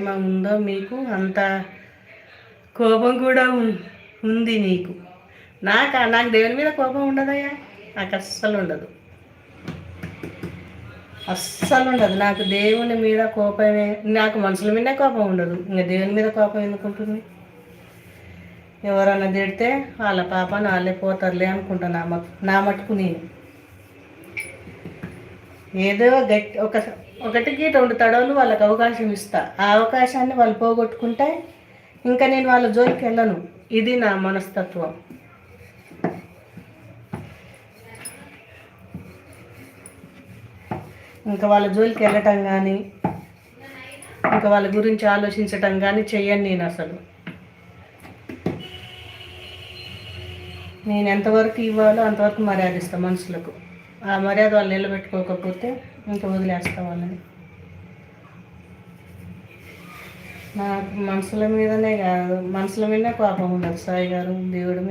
ప్రేమ ఉందో మీకు అంత కోపం కూడా ఉం- ఉంది నీకు. నాకు నాకు దేవుని మీద కోపం ఉండదయ్యా? నాకు అస్సలు ఉండదు. అస్సలు ఉండదు. నాకు దేవుని మీద కోపమే నాకు మనుషుల మీదే కోపం ఉండదు. ఇంకా దేవుని మీద కోపం ఎందుకుంటుంది ఎవరన్నా తిడితే వాళ్ళ పాప వాళ్ళే పోతారులే అనుకుంటా నా నా మటుకు నేను. ఏదో గట్టి ఒక ఒకటికి రెండు తడవలు వాళ్ళకి అవకాశం ఇస్తా. ఆ అవకాశాన్ని వాళ్ళు పోగొట్టుకుంటే ఇంకా నేను వాళ్ళ జోలికి వెళ్ళను. ఇది నా మనస్తత్వం. ఇంకా వాళ్ళ జోలికి వెళ్ళటం కానీ ఇంకా వాళ్ళ గురించి ఆలోచించటం కానీ చెయ్యను నేను అసలు. నేను ఎంతవరకు ఇవ్వాలో అంతవరకు మర్యాదిస్తాను మనుషులకు. ఆ మర్యాద వాళ్ళు నిలబెట్టుకోకపోతే ఇంకా వదిలేస్తా వాళ్ళని. నాకు మనుషుల మీదనే కాదు మనుషుల మీదనే కోపం ఉండదు సాయి గారు దేవుడి మీద